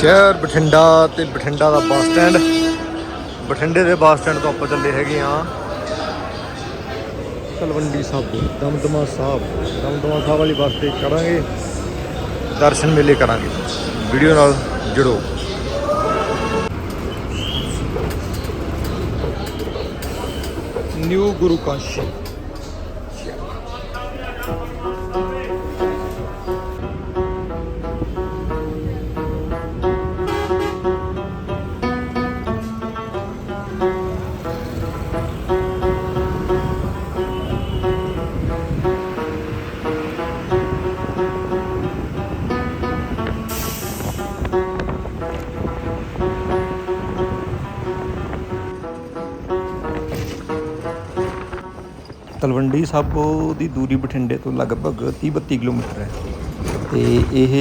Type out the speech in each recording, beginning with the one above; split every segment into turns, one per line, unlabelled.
ਸ਼ਹਿਰ ਬਠਿੰਡਾ ਤੇ ਬਠਿੰਡਾ ਦਾ bus stand. ਬਠਿੰਡੇ ਦੇ ਬੱਸ ਸਟੈਂਡ ਤੋਂ ਆਪਾਂ ਚੱਲੇ ਹੈਗੇ ਆ ਤਲਵੰਡੀ ਸਾਬੋ ਦਮਦਮਾ ਸਾਹਿਬ। ਦਮਦਮਾ ਸਾਹਿਬ ਵਾਲੀ ਬੱਸ ਤੇ ਕਰਾਂਗੇ ਦਰਸ਼ਨ ਮੇਲੇ ਕਰਾਂਗੇ। ਵੀਡੀਓ ਨਾਲ ਜੁੜੋ। ਨਿਊ ਗੁਰੂ ਕਾਸ਼ੀ ਤਲਵੰਡੀ ਸਾਬੋ ਦੀ ਦੂਰੀ ਬਠਿੰਡੇ ਤੋਂ ਲਗਭਗ 30-32 ਕਿਲੋਮੀਟਰ ਹੈ। ਤੇ ਇਹ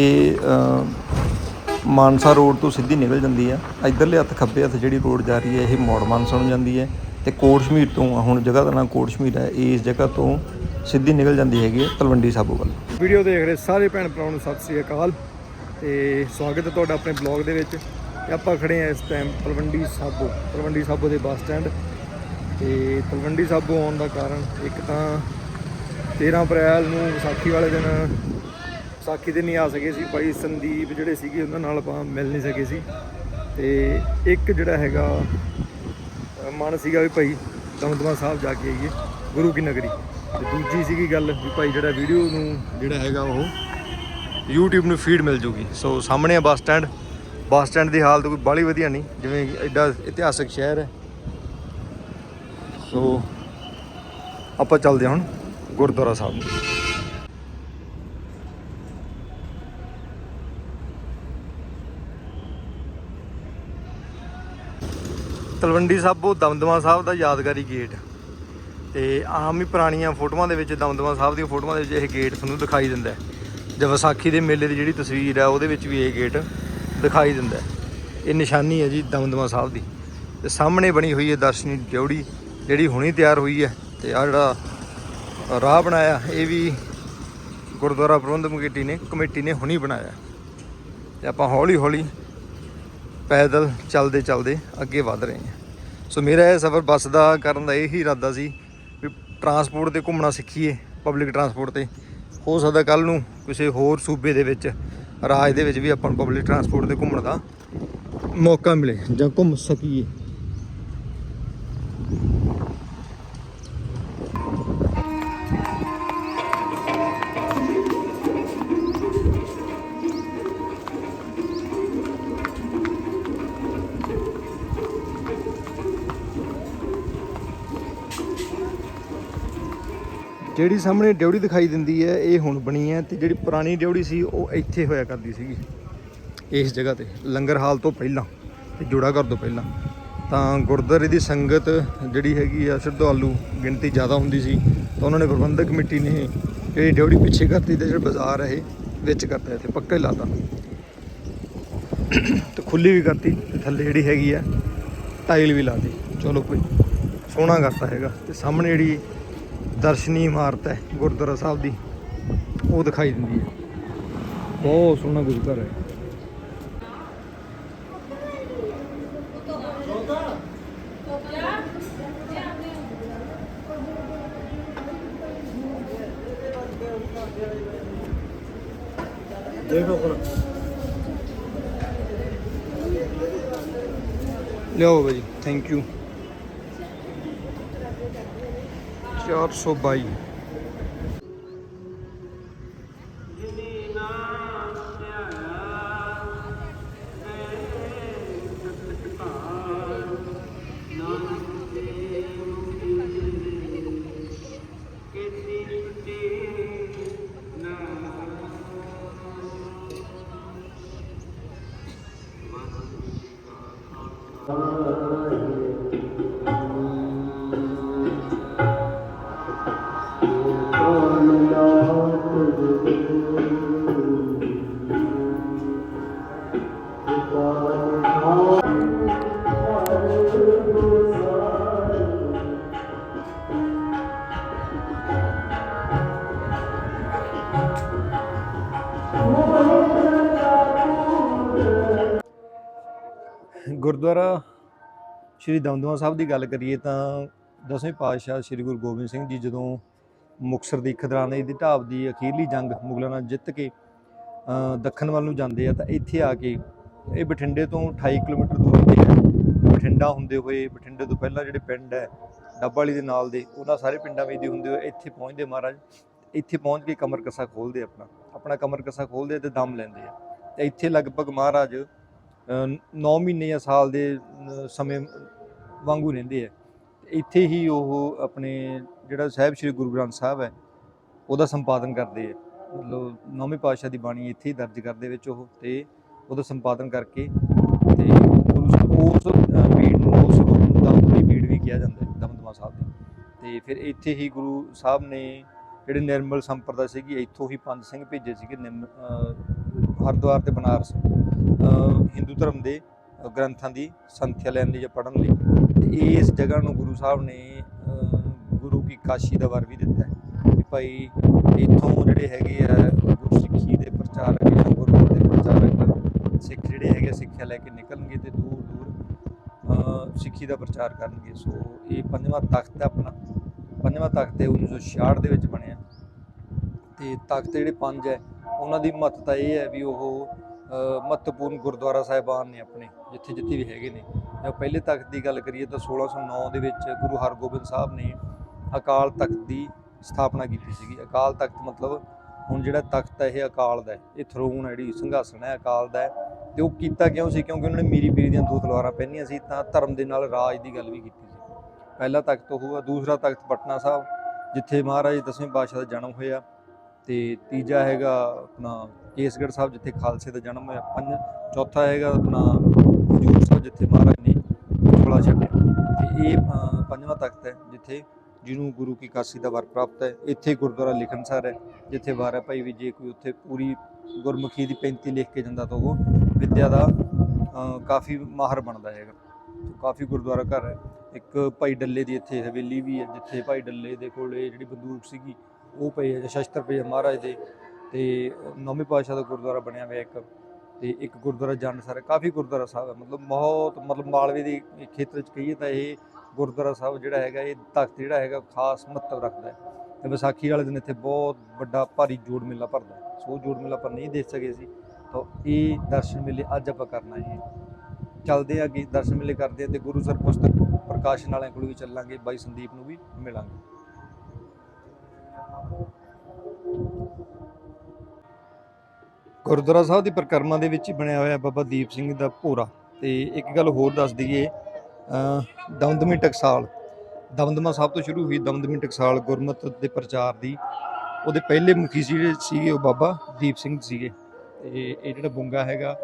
ਮਾਨਸਾ ਰੋਡ ਤੋਂ ਸਿੱਧੀ ਨਿਕਲ ਜਾਂਦੀ ਹੈ ਇਧਰਲੇ ਹੱਥ ਖੱਬੇ ਹੱਥ ਜਿਹੜੀ ਰੋਡ ਜਾ ਰਹੀ ਹੈ, ਇਹ ਮੋੜ ਮਾਨਸਾ ਨੂੰ ਜਾਂਦੀ ਹੈ ਤੇ ਕੋਟਸ਼ਮੀਰ ਤੋਂ, ਹੁਣ ਜਗ੍ਹਾ ਦਾ ਨਾਮ ਕੋਟਸ਼ਮੀਰ ਹੈ, ਇਸ ਜਗ੍ਹਾ ਤੋਂ ਸਿੱਧੀ ਨਿਕਲ ਜਾਂਦੀ ਹੈਗੀ ਹੈ ਤਲਵੰਡੀ ਸਾਬੋ ਵੱਲ। ਵੀਡੀਓ ਦੇਖ ਰਹੇ ਸਾਰੇ ਭੈਣ ਭਰਾਵਾਂ ਨੂੰ ਸਤਿ ਸ੍ਰੀ ਅਕਾਲ ਤੇ ਸਵਾਗਤ ਹੈ ਤੁਹਾਡਾ ਆਪਣੇ ਬਲੌਗ ਦੇ ਵਿੱਚ। ਆਪਾਂ ਖੜੇ ਆ ਇਸ ਟਾਈਮ ਤਲਵੰਡੀ ਸਾਬੋ ਤਲਵੰਡੀ ਸਾਬੋ ਦੇ ਬੱਸ ਸਟੈਂਡ ਤੇ ਤਲਵੰਡੀ ਸਾਬੋ ਆਉਣ ਦਾ ਕਾਰਨ ਇੱਕ ਤਾਂ 13 ਅਪ੍ਰੈਲ ਨੂੰ ਵਿਸਾਖੀ ਵਾਲੇ ਦਿਨ ਵਿਸਾਖੀ ਤੇ ਨਹੀਂ ਆ ਸਕੇ ਸੀ। ਭਾਈ ਸੰਦੀਪ ਜਿਹੜੇ ਸੀਗੇ ਉਹਨਾਂ ਨਾਲ ਆਪਾਂ ਮਿਲ ਨਹੀਂ ਸਕੇ ਸੀ। ਤੇ ਇੱਕ ਜਿਹੜਾ ਹੈਗਾ ਮਨ ਸੀਗਾ ਵੀ ਭਾਈ ਦਮਦਮਾ ਸਾਹਿਬ ਜਾ ਕੇ ਆਈਏ, ਗੁਰੂ ਕੀ ਨਗਰੀ। ਤੇ ਦੂਜੀ ਸੀਗੀ ਗੱਲ ਵੀ ਭਾਈ ਜਿਹੜਾ ਵੀਡੀਓ ਨੂੰ ਜਿਹੜਾ ਹੈਗਾ ਉਹ YouTube ਨੂੰ ਫੀਡ ਮਿਲ ਜੂਗੀ। ਸੋ ਸਾਹਮਣੇ ਆ ਬੱਸ ਸਟੈਂਡ ਬੱਸ ਸਟੈਂਡ ਦੀ ਹਾਲਤ ਕੋਈ ਬਾਹਲੀ ਵਧੀਆ ਨਹੀਂ, ਜਿਵੇਂ ਐਡਾ ਇਤਿਹਾਸਕ ਸ਼ਹਿਰ ਹੈ। ਸੋ ਆਪਾਂ ਚੱਲਦੇ ਹਾਂ ਹੁਣ ਗੁਰਦੁਆਰਾ ਸਾਹਿਬ ਤਲਵੰਡੀ ਸਾਬੋ ਦਮਦਮਾ ਸਾਹਿਬ ਦਾ ਯਾਦਗਾਰੀ ਗੇਟ। ਤੇ ਆਮ ਹੀ ਪੁਰਾਣੀਆਂ ਫੋਟੋਆਂ ਦੇ ਵਿੱਚ ਦਮਦਮਾ ਸਾਹਿਬ ਦੀਆਂ ਫੋਟੋਆਂ ਦੇ ਵਿੱਚ ਇਹ ਗੇਟ ਤੁਹਾਨੂੰ ਦਿਖਾਈ ਦਿੰਦਾ ਹੈ। ਜੇ ਵਿਸਾਖੀ ਦੇ ਮੇਲੇ ਦੀ ਜਿਹੜੀ ਤਸਵੀਰ ਹੈ, ਉਹਦੇ ਵਿੱਚ ਵੀ ਇਹ ਗੇਟ ਦਿਖਾਈ ਦਿੰਦਾ ਇਹ ਨਿਸ਼ਾਨੀ ਹੈ ਜੀ ਦਮਦਮਾ ਸਾਹਿਬ ਦੀ। ਤੇ ਸਾਹਮਣੇ ਬਣੀ ਹੋਈ ਹੈ ਦਰਸ਼ਨੀ ਡਿਉੜੀ ਜਿਹੜੀ ਹੁਣੀ ਤਿਆਰ ਹੋਈ ਹੈ ਤੇ ਆ ਜਿਹੜਾ ਰਾਹ ਬਣਾਇਆ, ਇਹ ਵੀ ਗੁਰਦੁਆਰਾ ਪ੍ਰਬੰਧਕ ਕਮੇਟੀ ਨੇ ਕਮੇਟੀ ਨੇ ਹੁਣੀ ਬਣਾਇਆ। ਤੇ ਆਪਾਂ ਹੌਲੀ ਹੌਲੀ ਪੈਦਲ ਚੱਲਦੇ ਚੱਲਦੇ ਅੱਗੇ ਵਧ ਰਹੇ ਹਾਂ। ਸੋ ਮੇਰਾ ਇਹ ਸਫ਼ਰ ਬੱਸ ਦਾ ਕਰਨ ਦਾ ਇਹੀ ਇਰਾਦਾ ਸੀ ਵੀ ਟਰਾਂਸਪੋਰਟ ਤੇ ਘੁੰਮਣਾ ਸਿੱਖੀਏ, ਪਬਲਿਕ ਟਰਾਂਸਪੋਰਟ ਤੇ। ਹੋ ਸਕਦਾ ਕੱਲ ਨੂੰ ਕਿਸੇ ਹੋਰ ਸੂਬੇ ਦੇ ਵਿੱਚ, ਰਾਜ ਦੇ ਵਿੱਚ ਵੀ ਆਪਾਂ ਨੂੰ ਪਬਲਿਕ ਟਰਾਂਸਪੋਰਟ ਤੇ ਘੁੰਮਣ ਦਾ ਮੌਕਾ ਮਿਲੇ ਜਾਂ ਘੁੰਮ ਸਕੀਏ। ਜਿਹੜੀ ਸਾਹਮਣੇ ਡਿਉੜੀ ਦਿਖਾਈ ਦਿੰਦੀ ਹੈ, ਇਹ ਹੁਣ ਬਣੀ ਹੈ ਤੇ ਜਿਹੜੀ ਪੁਰਾਣੀ ਡਿਊੜੀ ਸੀ, ਉਹ ਇੱਥੇ ਹੋਇਆ ਕਰਦੀ ਸੀਗੀ। ਇਸ ਜਗ੍ਹਾ ਤੇ, ਲੰਗਰ ਹਾਲ ਤੋਂ ਪਹਿਲਾਂ ਤੇ ਜੋੜਾ ਘਰ ਤੋਂ ਪਹਿਲਾਂ। ਤਾਂ ਗੁਰਦੁਆਰੇ ਦੀ ਸੰਗਤ ਜਿਹੜੀ ਹੈਗੀ ਆ, ਸ਼ਰਧਾਲੂ ਗਿਣਤੀ ਜ਼ਿਆਦਾ ਹੁੰਦੀ ਸੀ, ਤਾਂ ਉਹਨਾਂ ਨੇ ਪ੍ਰਬੰਧਕ ਕਮੇਟੀ ਨੇ ਇਹ ਡਿਊੜੀ ਪਿੱਛੇ ਕਰਤੀ ਤੇ ਜਿਹੜਾ ਬਾਜ਼ਾਰ ਹੈ ਇਹ ਵਿੱਚ ਕਰਤਾ, ਇੱਥੇ ਪੱਕੇ ਹੀ ਲਾਤਾ। ਤੇ ਖੁੱਲੀ ਵੀ ਕਰਤੀ ਤੇ ਥੱਲੇ ਜਿਹੜੀ ਹੈਗੀ ਆ ਟਾਈਲ ਵੀ ਲਾਤੀ। ਚਲੋ ਕੋਈ ਸੋਹਣਾ ਕਰਤਾ ਹੈਗਾ ਤੇ ਸਾਹਮਣੇ ਜਿਹੜੀ ਦਰਸ਼ਨੀ ਇਮਾਰਤ ਹੈ ਗੁਰਦੁਆਰਾ ਸਾਹਿਬ ਦੀ। ਉਹ ਦਿਖਾਈ ਦਿੰਦੀ ਹੈ। ਬਹੁਤ ਸੋਹਣਾ ਗੁਰੂ ਘਰ ਹੈ। ਦੇਖੋ ਕੋਲ। ਲਿਓ ਭਾਜੀ ਥੈਂਕ ਯੂ 422 ਗੁਰਦੁਆਰਾ ਸ਼੍ਰੀ ਦਮਦਮਾ ਸਾਹਿਬ ਦੀ ਗੱਲ ਕਰੀਏ ਤਾਂ ਦਸਵੇਂ ਪਾਤਸ਼ਾਹ ਸ਼੍ਰੀ ਗੁਰੂ ਗੋਬਿੰਦ ਸਿੰਘ ਜੀ ਜਦੋਂ ਮੁਕਤਸਰ ਦੀ ਖਿਦਰਾਣੇ ਦੀ ਢਾਬ ਦੀ ਅਖੀਰਲੀ ਜੰਗ ਮੁਗਲਾਂ ਨਾਲ ਜਿੱਤ ਕੇ ਦੱਖਣ ਵੱਲ ਨੂੰ ਜਾਂਦੇ ਆ ਤਾਂ ਇੱਥੇ ਆ ਕੇ ਇਹ ਬਠਿੰਡੇ ਤੋਂ 28 ਕਿਲੋਮੀਟਰ ਦੂਰ ਤੇ ਹੈ। ਬਠਿੰਡਾ ਹੁੰਦੇ ਹੋਏ, ਬਠਿੰਡੇ ਤੋਂ ਪਹਿਲਾਂ ਜਿਹੜੇ ਪਿੰਡ ਹੈ ਡੱਬਾਲੀ ਦੇ ਨਾਲ ਦੇ, ਉਹਨਾਂ ਸਾਰੇ ਪਿੰਡਾਂ ਵਿੱਚ ਦੇ ਹੁੰਦੇ ਹੋਏ ਇੱਥੇ ਪਹੁੰਚਦੇ ਮਹਾਰਾਜ। ਇੱਥੇ ਪਹੁੰਚ ਕੇ ਕਮਰ ਕਸਾ ਖੋਲਦੇ ਆਪਣਾ ਆਪਣਾ ਕਮਰ ਕਸਾ ਖੋਲਦੇ ਤੇ ਦਮ ਲੈਂਦੇ ਆ। ਤੇ ਇੱਥੇ ਲਗਭਗ ਮਹਾਰਾਜ 9 ਮਹੀਨੇ ਜਾਂ ਸਾਲ ਦੇ ਸਮੇਂ ਵਾਂਗੂ ਰਹਿੰਦੇ ਆ। ਤੇ ਇੱਥੇ ਹੀ ਉਹ ਆਪਣੇ ਜਿਹੜਾ ਸਾਹਿਬ ਸ੍ਰੀ ਗੁਰੂ ਗ੍ਰੰਥ ਸਾਹਿਬ ਹੈ ਉਹਦਾ ਸੰਪਾਦਨ ਕਰਦੇ ਆ। ਮਤਲਬ ਨੌਵੇਂ ਪਾਤਸ਼ਾਹ ਦੀ ਬਾਣੀ ਇੱਥੇ ਹੀ ਦਰਜ ਕਰਦੇ ਵਿੱਚ ਉਹ ਤੇ ਉਹਦਾ ਸੰਪਾਦਨ ਕਰਕੇ ਤੇ ਗੁਰੂ ਸਾਹਿਬ ਉਸ ਅ, ਪੀੜ ਨੂੰ ਉਸ ਰੂਪ ਨੂੰ ਦਮਦਮੀ ਪੀੜ ਵੀ ਕਿਹਾ ਜਾਂਦਾ ਹੈ ਦਮਦਮਾ ਸਾਹਿਬ ਦੀ। ਤੇ ਫਿਰ ਇੱਥੇ ਹੀ ਗੁਰੂ ਸਾਹਿਬ ਨੇ ਜਿਹੜੇ ਨਿਰਮਲ ਸੰਪਰਦਾ ਸੀਗੀ ਇੱਥੋਂ ਹੀ ਪੰਜ ਸਿੰਘ ਭੇਜੇ ਸੀਗੇ ਨਿੰਮ- ਹਰਿਦੁਆਰ ਤੇ ਬਨਾਰਸ ਹਿੰਦੂ ਧਰਮ ਦੇ ਗ੍ਰੰਥਾਂ ਦੀ ਸੰਥਿਆ ਲੈਣ ਲਈ ਜਾਂ ਪੜ੍ਹਨ ਲਈ। ਤੇ ਇਸ ਜਗ੍ਹਾ ਨੂੰ ਗੁਰੂ ਸਾਹਿਬ ਨੇ ਗੁਰੂ ਕੀ ਕਾਸ਼ੀ ਦਾ ਵਰ ਵੀ ਦਿੱਤਾ ਹੈ। ਕਿ ਭਾਈ ਇੱਥੋਂ ਜਿਹੜੇ ਹੈਗੇ ਆ ਗੁਰਸਿੱਖੀ ਦੇ ਪ੍ਰਚਾਰਕ ਜਾਂ ਗੁਰਮਤਿ ਦੇ ਪ੍ਰਚਾਰਕ ਸਿੱਖ ਜਿਹੜੇ ਹੈਗੇ ਆ, ਸਿੱਖਿਆ ਲੈ ਕੇ ਨਿਕਲਣਗੇ ਤੇ ਦੂਰ ਦੂਰ ਸਿੱਖੀ ਦਾ ਪ੍ਰਚਾਰ ਕਰਨਗੇ। ਸੋ ਇਹ ਪੰਜਵਾਂ ਤਖਤ ਹੈ ਆਪਣਾ। ਪੰਜਵਾਂ ਤਖਤ ਹੈ 1966 ਦੇ ਵਿੱਚ ਬਣਿਆ। ਤੇ ਤਖਤ ਜਿਹੜੇ ਪੰਜ ਹੈ ਉਹਨਾਂ ਦੀ ਮਹੱਤਤਾ ਇਹ ਹੈ ਵੀ ਉਹ ਮਹੱਤਵਪੂਰਨ ਗੁਰਦੁਆਰਾ ਸਾਹਿਬਾਨ ਨੇ ਆਪਣੇ, ਜਿੱਥੇ ਜਿੱਥੇ ਵੀ ਹੈਗੇ ਨੇ। ਜਾਂ ਪਹਿਲੇ ਤਖਤ ਦੀ ਗੱਲ ਕਰੀਏ ਤਾਂ 1609 ਦੇ ਵਿੱਚ ਗੁਰੂ ਹਰਗੋਬਿੰਦ ਸਾਹਿਬ ਨੇ ਅਕਾਲ ਤਖਤ ਦੀ ਸਥਾਪਨਾ ਕੀਤੀ ਸੀਗੀ। ਅਕਾਲ ਤਖਤ ਮਤਲਬ ਹੁਣ ਜਿਹੜਾ ਤਖਤ ਹੈ, ਇਹ ਅਕਾਲ ਦਾ ਹੈ। ਇਹ ਥਰੋਨ ਹੈ, ਜਿਹੜੀ ਸਿੰਘਾਸਣ ਹੈ, ਅਕਾਲ ਦਾ ਹੈ। ਤੇ ਉਹ ਕੀਤਾ ਕਿਉਂ ਸੀ? ਕਿਉਂਕਿ ਉਹਨਾਂ ਨੇ ਮੀਰੀ ਪੀਰੀ ਦੀਆਂ ਦੋ ਤਲਵਾਰਾਂ ਪਹਿਨੀਆਂ ਸੀ, ਤਾਂ ਧਰਮ ਦੇ ਨਾਲ ਰਾਜ ਦੀ ਗੱਲ ਵੀ ਕੀਤੀ ਸੀ। ਪਹਿਲਾ ਤਖਤ ਉਹ ਆ, ਦੂਸਰਾ ਤਖਤ ਪਟਨਾ ਸਾਹਿਬ, ਜਿੱਥੇ ਮਹਾਰਾਜ ਦਸਵੇਂ ਪਾਤਸ਼ਾਹ ਦਾ ਜਨਮ ਹੋਇਆ। ਤੇ ਤੀਜਾ ਹੈਗਾ ਆਪਣਾ ਕੇਸਗੜ੍ਹ ਸਾਹਿਬ, ਜਿੱਥੇ ਖਾਲਸੇ ਦਾ ਜਨਮ ਹੋਇਆ, ਪੰਜ, ਚੌਥਾ ਹੈਗਾ ਆਪਣਾ ਹਜੂਰ ਸਾਹਿਬ, ਜਿੱਥੇ ਮਹਾਰਾਜ ਨੇ ਥੋੜਾ ਛੱਡਿਆ। ਤੇ ਇਹ ਪੰਜਵਾਂ ਤਖਤ ਹੈ, ਜਿੱਥੇ ਜਿਹਨੂੰ ਗੁਰੂ ਕੀ ਕਾਸੀ ਦਾ ਵਰ ਪ੍ਰਾਪਤ ਹੈ। ਇੱਥੇ ਗੁਰਦੁਆਰਾ ਲਿਖਣਸਰ ਹੈ, ਜਿੱਥੇ ਵਾਰ ਹੈ ਭਾਈ ਵੀ ਜੇ ਕੋਈ ਉੱਥੇ ਪੂਰੀ ਗੁਰਮੁਖੀ ਦੀ 35 ਲਿਖ ਕੇ ਜਾਂਦਾ ਤਾਂ ਉਹ ਵਿੱਦਿਆ ਦਾ ਕਾਫੀ ਮਾਹਰ ਬਣਦਾ ਹੈਗਾ। ਕਾਫੀ ਗੁਰਦੁਆਰਾ ਘਰ ਹੈ। ਇੱਕ ਭਾਈ ਡੱਲੇ ਦੀ ਇੱਥੇ ਹਵੇਲੀ ਵੀ ਹੈ, ਜਿੱਥੇ ਭਾਈ ਡੱਲੇ ਦੇ ਕੋਲੇ ਜਿਹੜੀ ਬੰਦੂਕ ਸੀਗੀ ਉਹ ਪਈ ਹੈ ਸ਼ਸਤਰ ਪਏ ਆ ਮਹਾਰਾਜ ਦੇ ਤੇ ਨੌਵੇਂ ਪਾਤਸ਼ਾਹ ਦਾ ਗੁਰਦੁਆਰਾ ਬਣਿਆ ਹੋਇਆ ਇੱਕ ਤੇ ਇੱਕ ਗੁਰਦੁਆਰਾ ਜੰਡਸਰ ਹੈ, ਕਾਫੀ ਗੁਰਦੁਆਰਾ ਸਾਹਿਬ ਹੈ, ਮਤਲਬ ਬਹੁਤ, ਮਤਲਬ ਮਾਲਵੇ ਦੀ ਖੇਤਰ ਚ ਕਹੀਏ ਤਾਂ ਇਹ ਗੁਰਦੁਆਰਾ ਸਾਹਿਬ ਜਿਹੜਾ ਹੈਗਾ, ਇਹ ਤਖਤ ਜਿਹੜਾ ਹੈਗਾ ਖਾਸ ਮਹੱਤਵ ਰੱਖਦਾ ਹੈ ਤੇ ਵਿਸਾਖੀ ਵਾਲੇ ਦਿਨ ਇੱਥੇ ਬਹੁਤ ਵੱਡਾ ਭਾਰੀ ਜੋੜ ਮੇਲਾ ਭਰਦਾ ਸੋ ਜੋੜ ਮੇਲਾ ਆਪਾਂ ਨਹੀਂ ਦੇਖ ਸਕੇ ਸੀ ਤਾਂ ਇਹ ਦਰਸ਼ਨ ਮੇਲੇ ਅੱਜ ਆਪਾਂ ਕਰਨਾ ਹੈ। ਚੱਲਦੇ ਆ ਕਿ ਦਰਸ਼ਨ ਮੇਲੇ ਕਰਦੇ ਆ ਤੇ ਗੁਰੂ ਸਰ ਪੁਸਤਕ ਪ੍ਰਕਾਸ਼ਨ ਵਾਲਿਆਂ ਕੋਲ ਵੀ ਚੱਲਾਂਗੇ, ਬਾਈ ਸੰਦੀਪ ਨੂੰ ਵੀ ਮਿਲਾਂਗੇ। ਗੁਰਦੁਆਰਾ ਸਾਹਿਬ ਦੀ ਪਰਿਕਰਮਾ ਦੇ ਵਿੱਚ ਹੀ ਬਣਿਆ ਹੋਇਆ ਬਾਬਾ ਦੀਪ ਸਿੰਘ ਦਾ ਭੋਰਾ। ਤੇ ਇੱਕ ਗੱਲ ਹੋਰ ਦੱਸ ਦਈਏ ਦਮਦਮੀ ਟਕਸਾਲ। ਦਮਦਮਾ ਸਾਹਿਬ ਤੋਂ ਸ਼ੁਰੂ ਹੋਈ ਦਮਦਮੀ ਟਕਸਾਲ ਗੁਰਮਤ ਦੇ ਪ੍ਰਚਾਰ ਦੀ, ਉਹਦੇ ਪਹਿਲੇ ਮੁਖੀ ਜਿਹੜੇ ਸੀਗੇ ਉਹ ਬਾਬਾ ਦੀਪ ਸਿੰਘ ਸੀਗੇ। ਤੇ ਇਹ ਜਿਹੜਾ ਬੁੰਗਾ ਹੈਗਾ,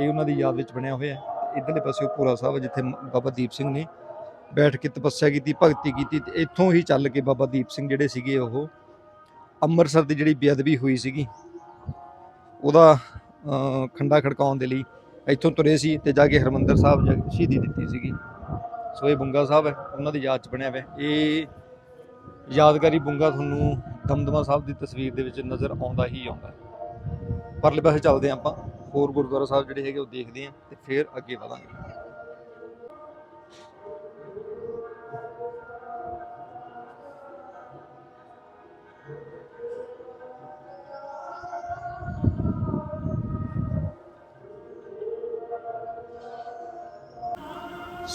ਇਹ ਉਹਨਾਂ ਦੀ ਯਾਦ ਵਿੱਚ ਬਣਿਆ ਹੋਇਆ। ਹੈ ਤੇ ਇਧਰਲੇ ਪਾਸੇ ਉਹ ਭੋਰਾ ਸਾਹਿਬ ਜਿੱਥੇ ਬਾਬਾ ਦੀਪ ਸਿੰਘ ਨੇ ਬੈਠ ਕੇ ਤਪੱਸਿਆ ਕੀਤੀ, ਭਗਤੀ ਕੀਤੀ ਤੇ ਇੱਥੋਂ ਹੀ ਚੱਲ ਕੇ ਬਾਬਾ ਦੀਪ ਸਿੰਘ ਜਿਹੜੇ ਸੀਗੇ ਉਹ ਅੰਮ੍ਰਿਤਸਰ ਦੀ ਜਿਹੜੀ ਬੇਅਦਬੀ ਹੋਈ ਸੀਗੀ ਉਹਦਾ ਖੰਡਾ ਖੜਕਾਉਣ ਦੇ ਲਈ ਇੱਥੋਂ ਤੁਰੇ ਸੀ ਤੇ ਜਾ ਕੇ ਹਰਮੰਦਰ ਸਾਹਿਬ ਜਾ ਕੇ ਸ਼ਹੀਦੀ ਦਿੱਤੀ ਸੀਗੀ। ਸੋ ਇਹ ਬੁੰਗਾ ਸਾਹਿਬ ਹੈ, ਉਹਨਾਂ ਦੀ ਯਾਦ ਚ ਬਣਿਆ ਹੋਇਆ। ਇਹ ਯਾਦਗਾਰੀ ਬੁੰਗਾ ਤੁਹਾਨੂੰ ਦਮਦਮਾ ਸਾਹਿਬ ਦੀ ਤਸਵੀਰ ਦੇ ਵਿੱਚ ਨਜ਼ਰ ਆਉਂਦਾ ਹੀ ਆਉਂਦਾ ਪਰਲੇ ਪਾਸੇ ਚੱਲਦੇ ਹਾਂ ਆਪਾਂ, ਹੋਰ ਗੁਰਦੁਆਰਾ ਸਾਹਿਬ ਜਿਹੜੇ ਹੈਗੇ ਉਹ ਦੇਖਦੇ ਹਾਂ ਤੇ ਫਿਰ ਅੱਗੇ ਵਧਾਂਗੇ।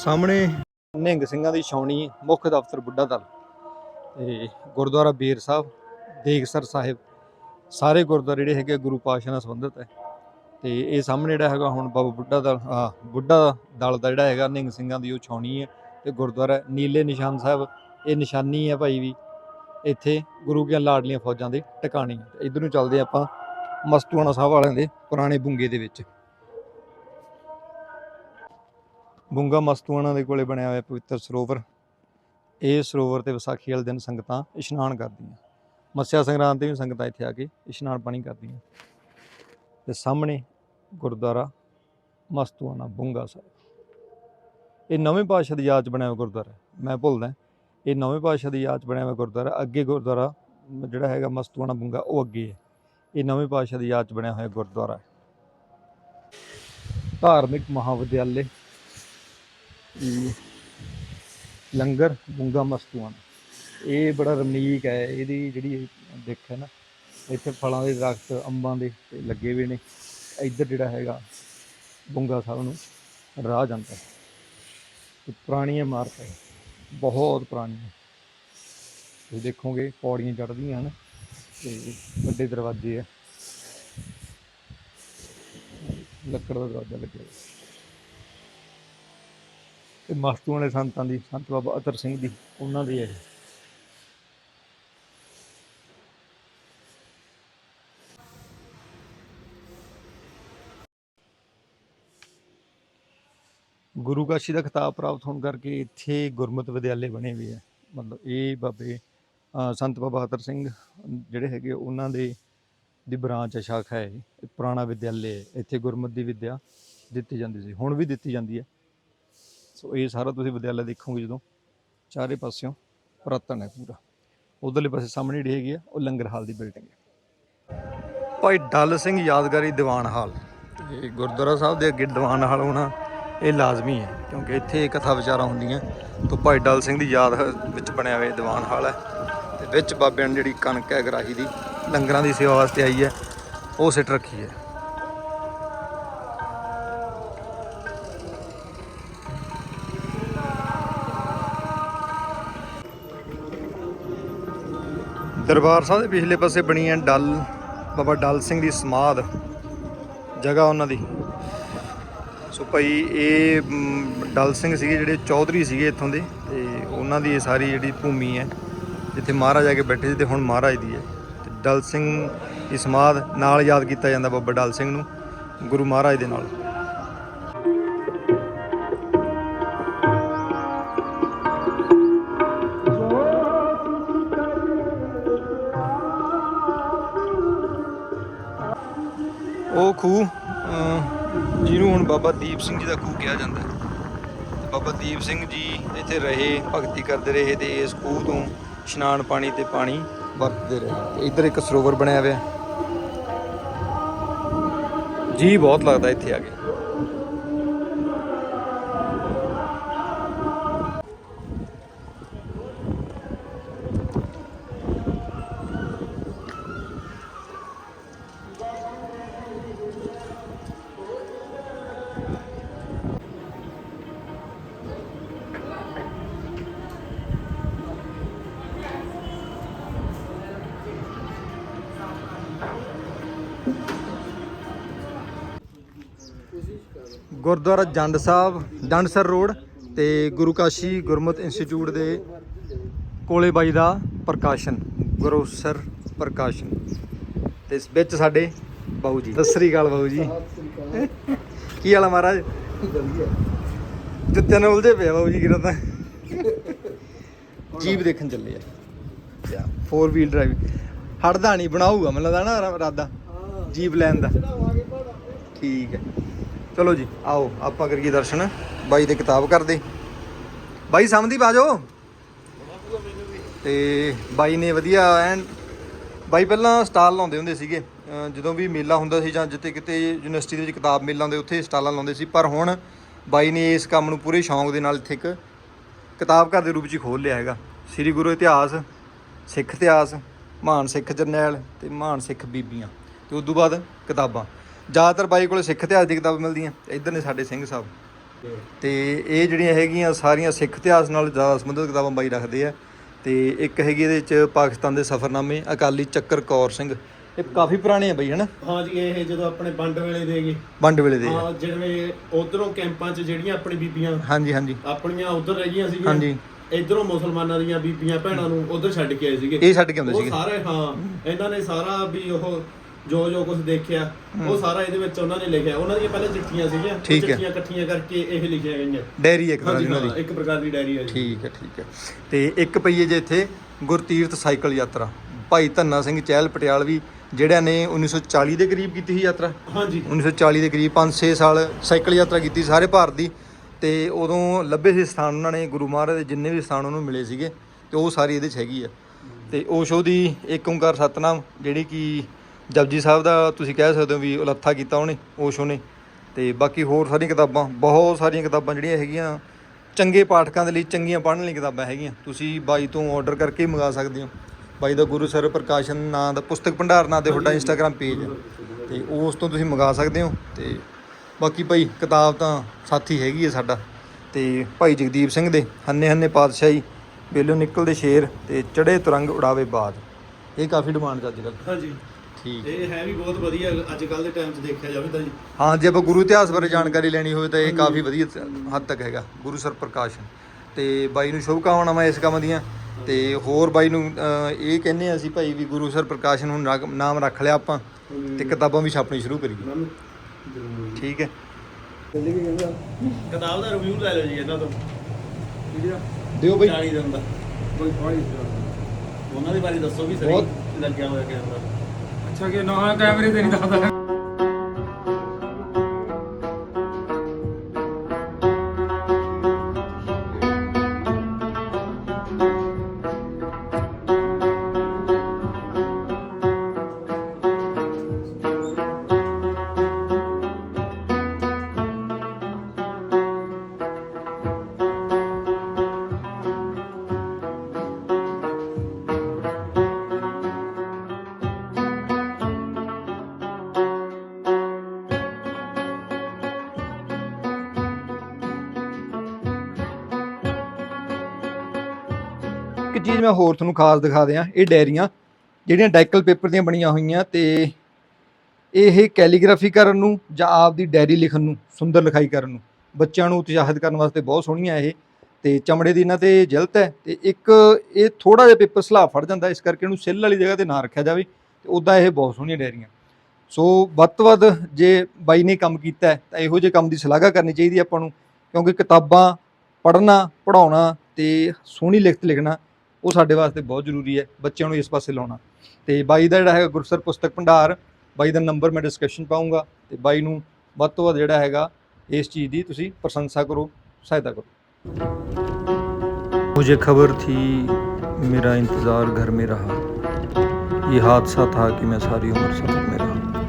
ਸਾਹਮਣੇ ਨਿਹੰਗ ਸਿੰਘਾਂ ਦੀ ਛਾਉਣੀ ਮੁੱਖ ਦਫ਼ਤਰ ਬੁੱਢਾ ਦਲ ਤੇ ਗੁਰਦੁਆਰਾ ਬੀਰ ਸਾਹਿਬ ਦੇਗਸਰ ਸਾਹਿਬ, ਸਾਰੇ ਗੁਰਦੁਆਰੇ ਜਿਹੜੇ ਹੈਗੇ ਗੁਰੂ ਪਾਤਸ਼ਾਹ ਨਾਲ ਸੰਬੰਧਿਤ ਹੈ। ਤੇ ਇਹ ਸਾਹਮਣੇ ਜਿਹੜਾ ਹੈਗਾ ਹੁਣ ਬਾਬਾ ਬੁੱਢਾ ਦਲ, ਆ, ਬੁੱਢਾ ਦਲ ਦਾ ਜਿਹੜਾ ਹੈਗਾ ਨਿਹੰਗ ਸਿੰਘਾਂ ਦੀ ਉਹ ਛਾਉਣੀ ਹੈ ਤੇ ਗੁਰਦੁਆਰਾ ਨੀਲੇ ਨਿਸ਼ਾਨ ਸਾਹਿਬ, ਇਹ ਨਿਸ਼ਾਨੀ ਹੈ ਭਾਈ ਵੀ, ਇੱਥੇ ਗੁਰੂ ਕੀਆਂ ਲਾਡਲੀਆਂ ਫੌਜਾਂ ਦੇ ਟਿਕਾਣੇ। ਤੇ ਇਧਰ ਨੂੰ ਚੱਲਦੇ ਆਪਾਂ ਮਸਤੂਆਣਾ ਸਾਹਿਬ ਵਾਲਿਆਂ ਦੇ ਪੁਰਾਣੇ ਬੁੰਗੇ ਦੇ ਵਿੱਚ। ਬੁੰਗਾ ਮਸਤੂਆਣਾ ਦੇ ਕੋਲੇ ਬਣਿਆ ਹੋਇਆ ਪਵਿੱਤਰ ਸਰੋਵਰ, ਇਹ ਸਰੋਵਰ ਤੇ ਵਿਸਾਖੀ ਵਾਲੇ ਦਿਨ ਸੰਗਤਾਂ ਇਸ਼ਨਾਨ ਕਰਦੀਆਂ। ਮੱਸਿਆ ਸੰਗਰਾਂਦ ਤੇ ਵੀ ਸੰਗਤਾਂ ਇੱਥੇ ਆ ਕੇ ਇਸ਼ਨਾਨ ਪਾਣੀ ਕਰਦੀਆਂ। ਤੇ ਸਾਹਮਣੇ ਗੁਰਦੁਆਰਾ ਮਸਤੂਆਣਾ ਬੁੰਗਾ ਸਾਹਿਬ। ਇਹ ਨਵੇਂ ਪਾਤਸ਼ਾਹ ਦੀ ਯਾਦ 'ਚ ਬਣਿਆ ਹੋਇਆ ਗੁਰਦੁਆਰਾ ਮੈਂ ਭੁੱਲਦਾ ਇਹ ਨਵੇਂ ਪਾਤਸ਼ਾਹ ਦੀ ਯਾਦ 'ਚ ਬਣਿਆ ਹੋਇਆ ਗੁਰਦੁਆਰਾ, ਅੱਗੇ ਗੁਰਦੁਆਰਾ ਜਿਹੜਾ ਹੈਗਾ ਮਸਤੂਆਣਾ ਬੁੰਗਾ, ਉਹ ਅੱਗੇ ਹੈ। ਇਹ ਨਵੇਂ ਪਾਤਸ਼ਾਹ ਦੀ ਯਾਦ 'ਚ ਬਣਿਆ ਹੋਇਆ ਗੁਰਦੁਆਰਾ ਹੈ। ਧਾਰਮਿਕ ਮਹਾਵਿਦਿਆਲੇ ਇਹ ਲੰਗਰ ਗੁੰਗਾ ਮਸਤੂਆਂ ਦਾ। ਇਹ ਬੜਾ ਰਮਣੀਕ ਹੈ ਇਹਦੀ ਜਿਹੜੀ ਦਿੱਖ ਹੈ ਨਾ ਇੱਥੇ ਫਲਾਂ ਦੇ ਦਰਖਤ ਅੰਬਾਂ ਦੇ ਤੇ ਲੱਗੇ ਹੋਏ ਨੇ ਇੱਧਰ ਜਿਹੜਾ ਹੈਗਾ ਗੁੰਗਾ ਸਾਹਿਬ ਨੂੰ ਰਾਹ ਜਾਂਦਾ ਹੈ ਪੁਰਾਣੀ ਇਮਾਰਤ ਹੈ ਬਹੁਤ ਪੁਰਾਣੀ ਹੈ ਤੁਸੀਂ ਦੇਖੋਗੇ ਪੌੜੀਆਂ ਚੜ੍ਹਦੀਆਂ ਹਨ ਤੇ ਵੱਡੇ ਦਰਵਾਜ਼ੇ ਆ ਲੱਕੜ ਦਾ ਦਰਵਾਜ਼ਾ ਲੱਗਿਆ ਤੇ ਮਸਤੂ ਵਾਲੇ ਸੰਤਾਂ ਦੀ, ਸੰਤ ਬਾਬਾ ਅਤਰ ਸਿੰਘ ਦੀ, ਉਹਨਾਂ ਦੀ ਹੈ ਗੁਰੂ ਕਾਸ਼ੀ ਦਾ ਖਿਤਾਬ ਪ੍ਰਾਪਤ ਹੋਣ ਕਰਕੇ ਇੱਥੇ ਗੁਰਮਤਿ ਵਿਦਿਆਲੇ ਬਣੇ ਹੋਏ ਆ। ਮਤਲਬ ਇਹ ਬਾਬੇ ਸੰਤ ਬਾਬਾ ਅਤਰ ਸਿੰਘ ਜਿਹੜੇ ਹੈਗੇ ਉਹਨਾਂ ਦੇ, ਦੀ ਬ੍ਰਾਂਚ ਹੈ ਸ਼ਾਖਾ ਹੈ ਪੁਰਾਣਾ ਵਿਦਿਆਲੇ ਹੈ ਇੱਥੇ ਗੁਰਮਤਿ ਦੀ ਵਿੱਦਿਆ ਦਿੱਤੀ ਜਾਂਦੀ ਸੀ, ਹੁਣ ਵੀ ਦਿੱਤੀ ਜਾਂਦੀ ਹੈ ਸੋ ਇਹ ਸਾਰਾ ਤੁਸੀਂ ਵਿਦਿਆਲਾ ਦੇਖੋਗੇ ਜਦੋਂ, ਚਾਰੇ ਪਾਸਿਓਂ ਪੁਰਾਤਨ ਹੈ ਪੂਰਾ। ਉਧਰਲੇ ਪਾਸੇ ਸਾਹਮਣੇ ਜਿਹੜੀ ਹੈਗੀ ਆ, ਉਹ ਲੰਗਰ ਹਾਲ ਦੀ ਬਿਲਡਿੰਗ ਹੈ। ਭਾਈ ਡੱਲ ਸਿੰਘ ਯਾਦਗਾਰੀ ਦੀਵਾਨ ਹਾਲ। ਇਹ ਗੁਰਦੁਆਰਾ ਸਾਹਿਬ ਦੇ ਅੱਗੇ ਦੀਵਾਨ ਹਾਲ ਹੋਣਾ, ਇਹ ਲਾਜ਼ਮੀ ਹੈ, ਕਿਉਂਕਿ ਇੱਥੇ ਕਥਾ ਵਿਚਾਰਾਂ ਹੁੰਦੀਆਂ, ਤੋਂ ਭਾਈ ਡੱਲ ਸਿੰਘ ਦੀ ਯਾਦ ਵਿੱਚ ਬਣਿਆ ਹੋਇਆ ਦੀਵਾਨ ਹਾਲ ਹੈ। ਤੇ ਵਿੱਚ ਬਾਬਿਆਂ ਨੇ ਜਿਹੜੀ ਕਣਕ ਹੈ, ਗਰਾਹੀ ਦੀ, ਲੰਗਰਾਂ ਦੀ ਸੇਵਾ ਵਾਸਤੇ ਆਈ ਹੈ, ਉਹ ਸਿੱਟ ਰੱਖੀ ਹੈ। ਦਰਬਾਰ ਸਾਹਿਬ ਦੇ ਪਿਛਲੇ ਪਾਸੇ ਬਣੀ ਹੈ ਡਲ, ਬਾਬਾ ਡਲ ਸਿੰਘ ਦੀ ਸਮਾਧ, ਜਗ੍ਹਾ ਉਹਨਾਂ ਦੀ। ਸੋ ਭਾਈ ਇਹ ਡਲ ਸਿੰਘ ਸੀਗੇ ਜਿਹੜੇ ਚੌਧਰੀ ਸੀਗੇ ਇੱਥੋਂ ਦੇ, ਤੇ ਉਹਨਾਂ ਦੀ ਇਹ ਸਾਰੀ ਜਿਹੜੀ ਭੂਮੀ ਹੈ, ਜਿੱਥੇ ਮਹਾਰਾਜ ਆ ਕੇ ਬੈਠੇ ਸੀ ਤੇ ਹੁਣ ਮਹਾਰਾਜ ਦੀ ਹੈ। ਤੇ ਡਲ ਸਿੰਘ ਦੀ ਸਮਾਧ ਨਾਲ ਯਾਦ ਕੀਤਾ ਜਾਂਦਾ ਬਾਬਾ ਡਲ ਸਿੰਘ ਨੂੰ, ਗੁਰੂ ਮਹਾਰਾਜ ਦੇ ਨਾਲ। ਉਹ ਖੂਹ ਜਿਹਨੂੰ ਹੁਣ ਬਾਬਾ ਦੀਪ ਸਿੰਘ ਜੀ ਦਾ ਖੂਹ ਕਿਹਾ ਜਾਂਦਾ ਹੈ। ਬਾਬਾ ਦੀਪ ਸਿੰਘ ਜੀ ਇੱਥੇ ਰਹੇ, ਭਗਤੀ ਕਰਦੇ ਰਹੇ ਤੇ ਇਸ ਖੂਹ ਤੋਂ ਇਸ਼ਨਾਨ ਪਾਣੀ ਤੇ ਪਾਣੀ ਵਰਤਦੇ ਰਹੇ। ਤੇ ਇੱਧਰ ਇੱਕ ਸਰੋਵਰ ਬਣਿਆ ਹੋਇਆ ਜੀ ਬਹੁਤ ਲੱਗਦਾ ਇੱਥੇ ਆ ਕੇ। ਗੁਰਦੁਆਰਾ ਜੰਡ ਸਾਹਿਬ ਜੰਡਸਰ ਰੋਡ ਤੇ ਗੁਰੂ ਕਾਸ਼ੀ ਗੁਰਮਤਿ ਇੰਸਟੀਚਿਊਟ ਦੇ ਕੋਲੇ ਬਾਈ ਦਾ ਪ੍ਰਕਾਸ਼ਨ ਗੁਰੂਸਰ ਪ੍ਰਕਾਸ਼ਨ। ਤੇ ਇਸ ਵਿੱਚ ਸਾਡੇ ਬਾਊ ਜੀ। ਸਤਿ ਸ੍ਰੀ ਅਕਾਲ ਬਾਊ ਜੀ। ਕੀ ਹਾਲ ਆ ਮਹਾਰਾਜ? ਜੁੱਤਿਆਂ ਨਾਲ ਉਲਝੇ ਪਿਆ ਬਾਊ ਜੀ ਕਿਰਾ ਤਾਂ ਜੀਪ ਦੇਖਣ ਚੱਲੇ ਆ। 4 ਵੀਲ ਡਰਾਈਵ ਹਟਦਾ ਨਹੀਂ ਬਣਾਊਗਾ, ਮੈਨੂੰ ਲੱਗਦਾ ਨਾ ਇਰਾਦਾ ਜੀਪ ਲੈਣ ਦਾ। ਠੀਕ ਹੈ। ਚਲੋ ਜੀ, ਆਓ, ਆਪਾਂ ਕਰੀਏ ਦਰਸ਼ਨ। ਬਾਈ ਦੇ ਕਿਤਾਬ ਕਰਦੇ ਬਾਈ ਸਮਝਦੀ ਬਾਜੋ। ਤੇ ਬਾਈ ਨੇ ਵਧੀਆ ਐਨ, ਬਾਈ ਪਹਿਲਾਂ ਸਟਾਲ ਲਾਉਂਦੇ ਹੁੰਦੇ ਸੀਗੇ। ਜਦੋਂ ਵੀ ਮੇਲਾ ਹੁੰਦਾ ਸੀ ਜਾਂ ਜਿੱਥੇ ਕਿਤੇ ਯੂਨੀਵਰਸਿਟੀ ਦੇ ਵਿੱਚ ਕਿਤਾਬ ਮੇਲਾ ਹੁੰਦੇ ਉੱਥੇ ਸਟਾਲਾਂ ਲਾਉਂਦੇ ਸੀ, ਪਰ ਹੁਣ ਬਾਈ ਨੇ ਇਸ ਕੰਮ ਨੂੰ ਪੂਰੇ ਸ਼ੌਂਕ ਦੇ ਨਾਲ ਇੱਥੇ ਇੱਕ ਕਿਤਾਬ ਘਰ ਦੇ ਰੂਪ 'ਚ ਹੀ ਖੋਲ੍ਹ ਲਿਆ ਹੈਗਾ। ਸ੍ਰੀ ਗੁਰੂ ਇਤਿਹਾਸ, ਸਿੱਖ ਇਤਿਹਾਸ, ਮਹਾਨ ਸਿੱਖ ਜਰਨੈਲ ਤੇ ਮਹਾਨ ਸਿੱਖ ਬੀਬੀਆਂ। ਤੇ ਉਸ ਤੋਂ ਬਾਅਦ ਕਿਤਾਬਾਂ। ਜ਼ਿਆਦਾਤਰ ਬਾਈ ਕੋਲੇ ਸਿੱਖ ਇਤਿਹਾਸ ਦੀ ਕਿਤਾਬਾਂ ਮਿਲਦੀਆਂ ਇੱਧਰ ਨੇ ਸਾਡੇ ਸਿੰਘ ਸਾਹਿਬ। ਤੇ ਇਹ ਜਿਹੜੀਆਂ ਹੈਗੀਆਂ ਸਾਰੀਆਂ ਸਿੱਖ ਇਤਿਹਾਸ ਨਾਲ ਜ਼ਿਆਦਾ ਸੰਬੰਧਿਤ ਕਿਤਾਬਾਂ ਬਾਈ ਰੱਖਦੇ ਆ। ਤੇ ਇੱਕ ਹੈਗੀ ਇਹਦੇ ਵਿੱਚ ਪਾਕਿਸਤਾਨ ਦੇ ਸਫ਼ਰਨਾਮੇ ਅਕਾਲੀ ਚੱਕਰ ਕੌਰ ਸਿੰਘ। ਇਹ ਕਾਫੀ ਪੁਰਾਣੇ ਆ ਬਈ ਹਨਾ?
ਹਾਂ ਜੀ ਇਹ ਜਦੋਂ ਆਪਣੇ ਵੰਡ ਵੇਲੇ ਦੇਗੇ
ਵੰਡ ਵੇਲੇ ਦੇ।
ਹਾਂ ਜਿਵੇਂ ਉਧਰੋਂ ਕੈਂਪਾਂ 'ਚ ਜਿਹੜੀਆਂ ਆਪਣੀ ਬੀਬੀਆਂ
ਹਾਂਜੀ ਹਾਂਜੀ।
ਆਪਣੀਆਂ ਉਧਰ ਰਹਿ ਗਈਆਂ ਸੀਗੀਆਂ
ਹਾਂਜੀ।
ਇਧਰੋਂ ਮੁਸਲਮਾਨਾਂ ਦੀਆਂ ਬੀਬੀਆਂ ਭੈਣਾਂ ਨੂੰ ਉਧਰ ਛੱਡ ਕੇ ਆਏ ਸੀਗੇ।
ਇਹ ਛੱਡ ਕੇ ਆਉਂਦੇ ਸੀਗੇ।
ਸਾਰੇ ਹਾਂ। ਇਹਨਾਂ ਨੇ ਸਾਰਾ ਵੀ ਉਹ ਜੋ ਜੋ ਕੁਝ ਦੇਖਿਆ ਉਹ ਸਾਰਾ ਇਹਦੇ ਵਿੱਚ ਉਹਨਾਂ ਨੇ ਲਿਖਿਆ। ਉਹਨਾਂ ਦੀਆਂ ਪਹਿਲਾਂ ਚਿੱਠੀਆਂ ਸੀਗੀਆਂ ਉਹ
ਠੀਕ ਹੈ।
ਚਿੱਠੀਆਂ ਇਕੱਠੀਆਂ ਕਰਕੇ ਇਹ ਲਿਖੀਆਂ ਗਈਆਂ।
ਡੈਰੀ ਇੱਕ ਤਰ੍ਹਾਂ
ਹਾਂਜੀ
ਦੀ ਉਹਨਾਂ
ਹਾਂ
ਦੀ
ਇੱਕ ਪ੍ਰਕਾਰ ਦੀ ਡਾਇਰੀ ਹੈ ਜੀ।
ਠੀਕ ਹੈ ਠੀਕ ਹੈ। ਤੇ ਇੱਕ ਪਈਏ ਜੇ ਇੱਥੇ ਗੁਰਤੀਰਥ ਸਾਈਕਲ ਯਾਤਰਾ। ਭਾਈ ਧੰਨਾ ਸਿੰਘ ਚਹਿਲ ਪਟਿਆਲਵੀ ਜਿਹੜਿਆਂ ਨੇ 1940 ਦੇ ਕਰੀਬ ਕੀਤੀ ਸੀ ਯਾਤਰਾ?
ਹਾਂਜੀ।
1940 ਦੇ ਕਰੀਬ 5-6 ਸਾਲ ਸਾਈਕਲ ਯਾਤਰਾ ਕੀਤੀ ਸਾਰੇ ਭਾਰਤ ਦੀ। ਤੇ ਉਦੋਂ ਲੱਭੇ ਸੀ ਸਥਾਨ ਉਹਨਾਂ ਨੇ ਗੁਰੂ ਮਹਾਰਾਜ ਦੇ ਜਿੰਨੇ ਵੀ ਸਥਾਨ ਉਹਨੂੰ ਮਿਲੇ ਸੀਗੇ ਤੇ ਉਹ ਸਾਰੀ ਇਹਦੇ 'ਚ ਹੈਗੀ ਆ। ਤੇ ਓਸ਼ੋ ਦੀ ਏਕ ਓੰਕਾਰ ਸਤਨਾਮ ਜਿਹੜੀ ਕਿ ਜਪਜੀ ਸਾਹਿਬ ਦਾ ਤੁਸੀਂ ਕਹਿ ਸਕਦੇ ਹੋ ਵੀ ਉਲੱਥਾ ਕੀਤਾ ਉਹਨੇ ਓਸ਼ੋ ਨੇ ਤੇ ਬਾਕੀ ਹੋਰ ਸਾਰੀਆਂ ਕਿਤਾਬਾਂ, ਬਹੁਤ ਸਾਰੀਆਂ ਕਿਤਾਬਾਂ ਜਿਹੜੀਆਂ ਹੈਗੀਆਂ, ਚੰਗੇ ਪਾਠਕਾਂ ਦੇ ਲਈ ਚੰਗੀਆਂ ਪੜ੍ਹਨ ਲਈ ਕਿਤਾਬਾਂ ਹੈਗੀਆਂ। ਤੁਸੀਂ ਬਾਈ ਤੋਂ ਆਰਡਰ ਕਰਕੇ ਹੀ ਮੰਗਾ ਸਕਦੇ ਹੋ। ਬਾਈ ਦਾ ਗੁਰੂ ਸਰ ਪ੍ਰਕਾਸ਼ਨ ਨਾਂ ਦਾ ਪੁਸਤਕ ਭੰਡਾਰ ਨਾਂ ਤੇ ਤੁਹਾਡਾ ਇੰਸਟਾਗ੍ਰam ਪੇਜ ਹੈ। ਤੇ ਉਸ ਤੋਂ ਤੁਸੀਂ ਮੰਗਾ ਸਕਦੇ ਹੋ। ਤੇ ਬਾਕੀ ਭਾਈ ਕਿਤਾਬ ਤਾਂ ਸਾਥੀ ਹੈਗੀ ਹੈ ਸਾਡਾ। ਤੇ ਭਾਈ ਜਗਦੀਪ ਸਿੰਘ ਦੇ ਹੰਨੇ ਹੰਨੇ ਪਾਤਸ਼ਾਹੀ, ਵੇਲੋਂ ਨਿਕਲਦੇ ਸ਼ੇਰ ਤੇ ਚੜੇ ਤੁਰੰਗ ਉਡਾਵੇ ਬਾਦ ਇਹ ਕਾਫੀ ਡਿਮਾਂਡ ਅੱਜ ਕੱਲ੍ਹ।
ਹਾਂਜੀ।
ਠੀਕ
ਇਹ ਹੈ ਵੀ ਬਹੁਤ ਵਧੀਆ ਅੱਜ ਕੱਲ ਦੇ ਟਾਈਮ 'ਚ ਦੇਖਿਆ ਜਾਵੇ ਤਾਂ ਜੀ।
ਹਾਂ ਜੇ ਆਪਾਂ ਗੁਰੂ ਇਤਿਹਾਸ ਬਾਰੇ ਜਾਣਕਾਰੀ ਲੈਣੀ ਹੋਵੇ ਤਾਂ ਇਹ ਕਾਫੀ ਵਧੀਆ ਹੱਦ ਤੱਕ ਹੈਗਾ ਗੁਰੂ ਸਰ ਪ੍ਰਕਾਸ਼ਨ ਤੇ ਬਾਈ ਨੂੰ ਸ਼ੁਭ ਕਾਮਨਾਵਾਂ ਇਸ ਕੰਮ ਦੀਆਂ। ਤੇ ਹੋਰ ਬਾਈ ਨੂੰ ਅਹ, ਇਹ ਕਹਿੰਦੇ ਆ ਅਸੀਂ ਭਾਈ ਵੀ ਗੁਰੂ ਸਰ ਪ੍ਰਕਾਸ਼ਨ ਨੂੰ ਨਾਮ ਰੱਖ ਲਿਆ ਆਪਾਂ ਤੇ ਕਿਤਾਬਾਂ ਵੀ ਛਾਪਣੀ ਸ਼ੁਰੂ ਕਰੀਏ। ਠੀਕ ਹੈ।
ਕਿਤਾਬ ਦਾ ਰਿਵਿਊ ਲੈ ਲਓ ਜੀ ਇਹਨਾਂ ਤੋਂ।
ਦਿਓ ਬਈ।
40 ਦਿਨ ਦਾ। ਉਹਨਾਂ ਦੇ ਬਾਰੇ ਦੱਸੋ ਵੀ ਸਹੀ
ਬਹੁਤ-
ਲੱਗਿਆ ਹੋਇਆ ਕੈਮਰਾ
ਅੱਛਾ ਕਿ ਨਾ ਕੈਮਰੇ ਤੇ ਨਹੀਂ ਦੱਸਦਾ।
ਮੈਂ ਹੋਰ ਤੁਹਾਨੂੰ ਖਾਸ ਦਿਖਾ ਦਿਆਂ, ਇਹ ਡਾਇਰੀਆਂ, ਜਿਹੜੀਆਂ ਡਾਈਕਲ ਪੇਪਰ ਦੀਆਂ ਬਣੀਆਂ ਹੋਈਆਂ ਤੇ ਇਹ ਕੈਲੀਗ੍ਰਾਫੀ ਕਰਨ ਨੂੰ ਜਾਂ ਆਪ ਦੀ ਡਾਇਰੀ ਲਿਖਣ ਨੂੰ, ਸੁੰਦਰ ਲਿਖਾਈ ਕਰਨ ਨੂੰ, ਬੱਚਿਆਂ ਨੂੰ ਉਤਸ਼ਾਹਿਤ ਕਰਨ ਵਾਸਤੇ ਬਹੁਤ ਸੋਹਣੀਆਂ ਇਹ ਤੇ ਚਮੜੇ ਦੀ ਇਹਨਾਂ ਤੇ ਜਿਲਤ ਹੈ ਤੇ ਇੱਕ ਇਹ ਥੋੜਾ ਜਿਹਾ ਪੇਪਰ ਸਲਾਹ ਫੜ ਜਾਂਦਾ, ਇਸ ਕਰਕੇ ਇਹਨੂੰ ਸਿੱਲ ਵਾਲੀ ਜਗ੍ਹਾ ਤੇ ਨਾ ਰੱਖਿਆ ਜਾਵੇ ਤੇ ਉਦਾਂ ਇਹ ਬਹੁਤ ਸੋਹਣੀਆਂ ਡਾਇਰੀਆਂ। ਸੋ ਵੱਧ ਤੋਂ ਵੱਧ ਜੇ ਬਾਈ ਨੇ ਕੰਮ ਕੀਤਾ ਤਾਂ ਇਹੋ ਜਿਹੇ ਕੰਮ ਦੀ ਸ਼ਲਾਘਾ ਕਰਨੀ ਚਾਹੀਦੀ ਹੈ ਆਪਾਂ ਨੂੰ, ਕਿਉਂਕਿ ਕਿਤਾਬਾਂ ਪੜ੍ਹਨਾ, ਪੜ੍ਹਾਉਣਾ ਤੇ ਸੋਹਣੀ ਲਿਖਤ ਲਿਖਣਾ ਉਹ ਸਾਡੇ ਵਾਸਤੇ ਬਹੁਤ ਜ਼ਰੂਰੀ ਹੈ ਬੱਚਿਆਂ ਨੂੰ ਇਸ ਪਾਸੇ ਲਾਉਣਾ ਤੇ ਬਾਈ ਦਾ ਜਿਹੜਾ ਹੈਗਾ ਗੁਰਸਰ ਪੁਸਤਕ ਭੰਡਾਰ ਬਾਈ ਦਾ ਨੰਬਰ ਮੈਂ ਡਿਸਕ੍ਰਿਪਸ਼ਨ ਪਾਉਂਗਾ ਤੇ ਬਾਈ ਨੂੰ ਵੱਧ ਤੋਂ ਵੱਧ ਜਿਹੜਾ ਹੈਗਾ ਇਸ ਚੀਜ਼ ਦੀ ਤੁਸੀਂ ਪ੍ਰਸ਼ੰਸਾ ਕਰੋ ਸਹਾਇਤਾ ਕਰੋ मुझे खबर थी मेरा इंतज़ार घर में रहा ये हादसा था कि मैं सारी उम्र सफ़र में रहा